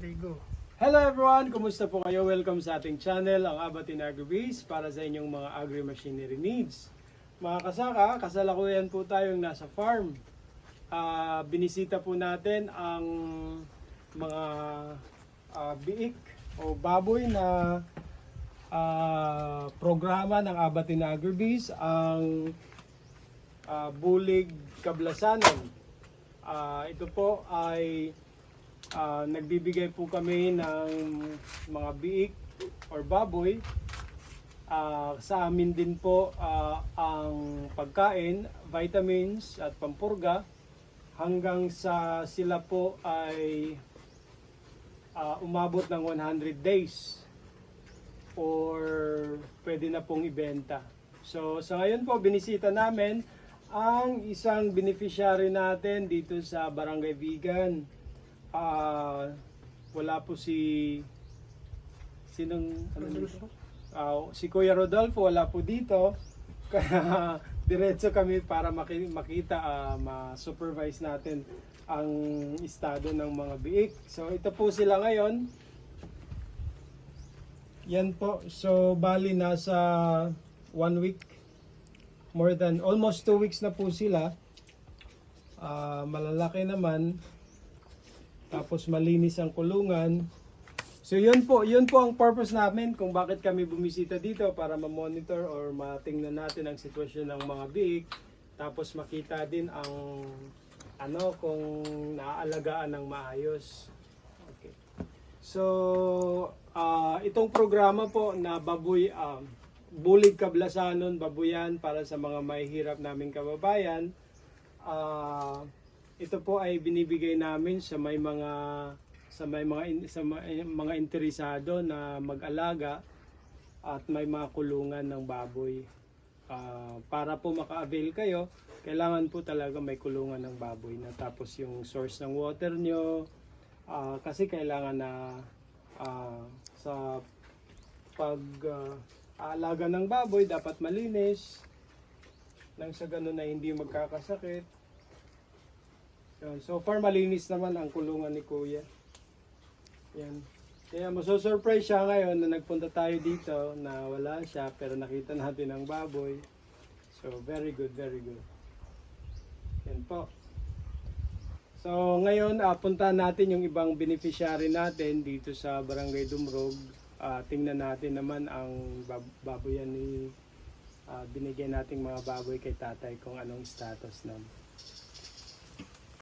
Ligo. Hello everyone! Kumusta po kayo? Welcome sa ating channel, ang Abatin Agribase para sa inyong mga agri-machinery needs. Mga kasaka, kasalukuyan po tayong nasa farm. Ah, binisita po natin ang mga ah, biik o baboy na ah, programa ng Abatin Agribase, ang ah, Bulig Kablasanan. Ah, ito po ay Ah, nagbibigay po kami ng mga biik or baboy. Ah, sa amin din po ah, ang pagkain, vitamins at pampurga hanggang sa sila po ay ah, umabot ng 100 days or pwede na pong ibenta. So sa ngayon po binisita namin ang isang beneficiary natin dito sa Barangay Vegan. Ah, wala po si sinong ano? Ah, si Kuya Rodolfo wala po dito. Kaya diretso kami para maki- makita, ah, ma-supervise natin ang estado ng mga biik. So ito po sila ngayon. Yan po. So bali nasa one week more than almost two weeks na po sila. Ah, malalaki naman. Tapos malinis ang kulungan. So yun po, yun po ang purpose namin kung bakit kami bumisita dito para ma-monitor or matingnan natin ang sitwasyon ng mga biik. Tapos makita din ang ano kung naaalagaan ng maayos. Okay. So ah, itong programa po na baboy um, bulig kablasanon babuyan para sa mga mahihirap naming kababayan. Ah, ito po ay binibigay namin sa may mga sa may mga sa may- mga interesado na mag-alaga at may mga kulungan ng baboy. Ah, para po maka-avail kayo, kailangan po talaga may kulungan ng baboy na tapos yung source ng water nyo. Ah, kasi kailangan na ah, sa pag ah, aalaga ng baboy dapat malinis. Nang sa ganun na hindi magkakasakit yun. So far malinis naman ang kulungan ni Kuya. Yan. Kaya masosurprise siya ngayon na nagpunta tayo dito na wala siya pero nakita natin ang baboy. So very good, very good. Yan po. So ngayon ah, puntahan natin yung ibang beneficiary natin dito sa Barangay Dumrog. Ah, tingnan natin naman ang bab- baboyan ni ah, binigyan nating mga baboy kay tatay kung anong status nun.